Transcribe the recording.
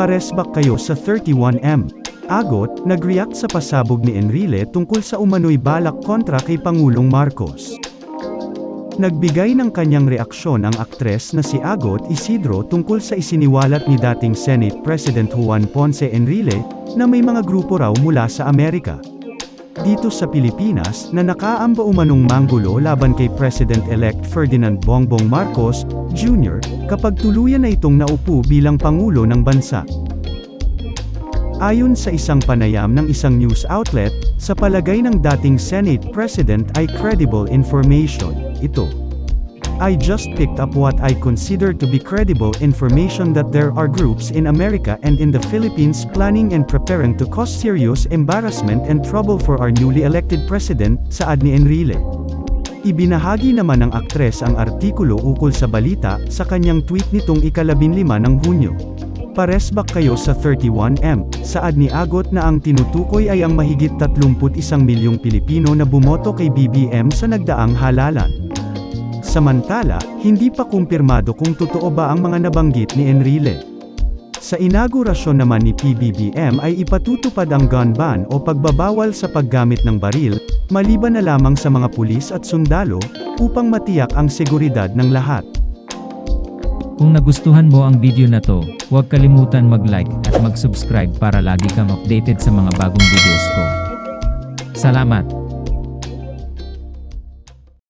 pares ba kayo sa 31M? Agot, nag-react sa pasabog ni Enrile tungkol sa umano'y balak kontra kay Pangulong Marcos. Nagbigay ng kanyang reaksyon ang aktres na si Agot Isidro tungkol sa isiniwalat ni dating Senate President Juan Ponce Enrile, na may mga grupo raw mula sa Amerika. Dito sa Pilipinas, na nakaamba umanong manggulo laban kay President-elect Ferdinand Bongbong Marcos, Jr., kapag tuluyan na itong naupo bilang Pangulo ng bansa. Ayon sa isang panayam ng isang news outlet, sa palagay ng dating Senate President ay credible information, ito. I just picked up what I consider to be credible information that there are groups in America and in the Philippines planning and preparing to cause serious embarrassment and trouble for our newly elected president, saad ni Enrile. Ibinahagi naman ng aktres ang artikulo ukol sa balita sa kanyang tweet nitong ikalabinlima ng Hunyo. Pares ba kayo sa 31M? Saad ni Agot na ang tinutukoy ay ang mahigit 31 milyong Pilipino na bumoto kay BBM sa nagdaang halalan. Samantala, hindi pa kumpirmado kung totoo ba ang mga nabanggit ni Enrile. Sa inaugurasyon naman ni PBBM ay ipatutupad ang gun ban o pagbabawal sa paggamit ng baril, maliban na lamang sa mga pulis at sundalo, upang matiyak ang seguridad ng lahat. Kung nagustuhan mo ang video na to, huwag kalimutan mag-like at mag-subscribe para lagi kang updated sa mga bagong videos ko. Salamat!